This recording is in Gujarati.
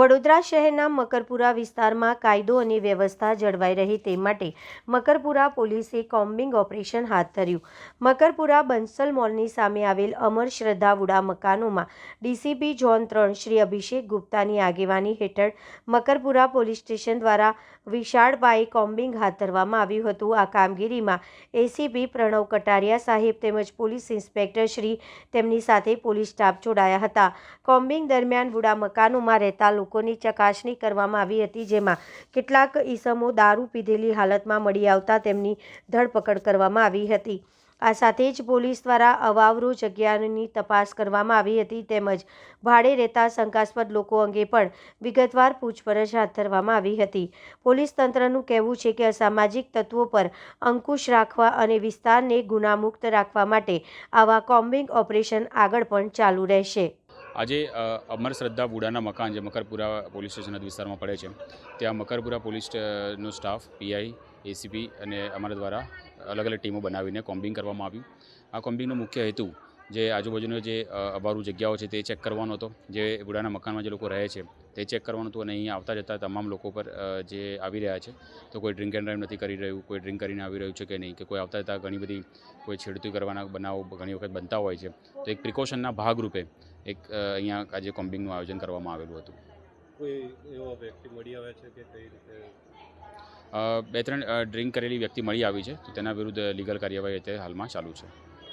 વડોદરા શહેરના મકરપુરા વિસ્તારમાં કાયદો અને વ્યવસ્થા જળવાઈ રહે તે માટે મકરપુરા પોલીસે કોમ્બિંગ ઓપરેશન હાથ ધર્યું. મકરપુરા બંસલ મોલની સામે આવેલ અમર શ્રદ્ધા વુડા મકાનોમાં ડીસીપી ઝોન ત્રણ શ્રી અભિષેક ગુપ્તાની આગેવાની હેઠળ મકરપુરા પોલીસ સ્ટેશન દ્વારા વિશાળ પાયે કોમ્બિંગ હાથ ધરવામાં આવ્યું હતું. આ કામગીરીમાં એસીપી પ્રણવ કટારિયા સાહેબ તેમજ પોલીસ ઇન્સ્પેક્ટર શ્રી તેમની સાથે પોલીસ સ્ટાફ જોડાયા હતા. કોમ્બિંગ દરમિયાન વુડા મકાનોમાં રહેતા લોકોની ચકાસણી કરવામાં આવી હતી, જેમાં કેટલાક ઈસમો દારૂ પીધેલી હાલતમાં મળી આવતા તેમની ધરપકડ કરવામાં આવી હતી. આ સાથે જ પોલીસ દ્વારા અવાવરો જગ્યાની તપાસ કરવામાં આવી હતી, તેમજ ભાડે રહેતા શંકાસ્પદ લોકો અંગે પણ વિગતવાર પૂછપરછ હાથ ધરવામાં આવી હતી. પોલીસ તંત્રનું કહેવું છે કે અસામાજિક તત્વો પર અંકુશ રાખવા અને વિસ્તારને ગુનામુક્ત રાખવા માટે આવા કોમ્બિંગ ઓપરેશન આગળ પણ ચાલુ રહેશે. આજે અમર શ્રદ્ધા બુડાના મકાન જે મકરપુરા પોલીસ સ્ટેશન વિસ્તારમાં પડે છે, ત્યાં મકરપુરા પોલીસ નો સ્ટાફ પીઆઈ એસીપી અને અમારા દ્વારા અલગ અલગ ટીમો બનાવીને કોમ્બિંગ કરવામાં આવ્યું. આ કોમ્બિંગનો મુખ્ય હેતુ જે આજુબાજુનો જે અબારું જગ્યાઓ છે તે ચેક કરવાનો હતો. જે બુડાના મકાનમાં જે લોકો રહે છે તે ચેક કરવાનું હતું અને અહીં આવતા જતા તમામ લોકો પર જે આવી રહ્યા છે તો કોઈ ડ્રિંક એન્ડ ડ્રાઈવ નથી કરી રહ્યું કોઈ ડ્રિંક કરીને આવી રહ્યું છે કે નહીં કે કોઈ આવતા જતા ઘણી બધી કોઈ છેડતી કરવાના બનાવો ઘણી વખત બનતા હોય છે તો એક પ્રિકોશનના ભાગરૂપે એક અહીંયા આજે કોમ્બિંગનું આયોજન કરવામાં આવેલું હતું. કોઈ એવો વ્યક્તિ મળી આવે છે કે કઈ રીતે? બે ત્રણ ડ્રિંક કરેલી વ્યક્તિ મળી આવી છે તો તેના વિરુદ્ધ લીગલ કાર્યવાહી અત્યારે હાલમાં ચાલુ છે.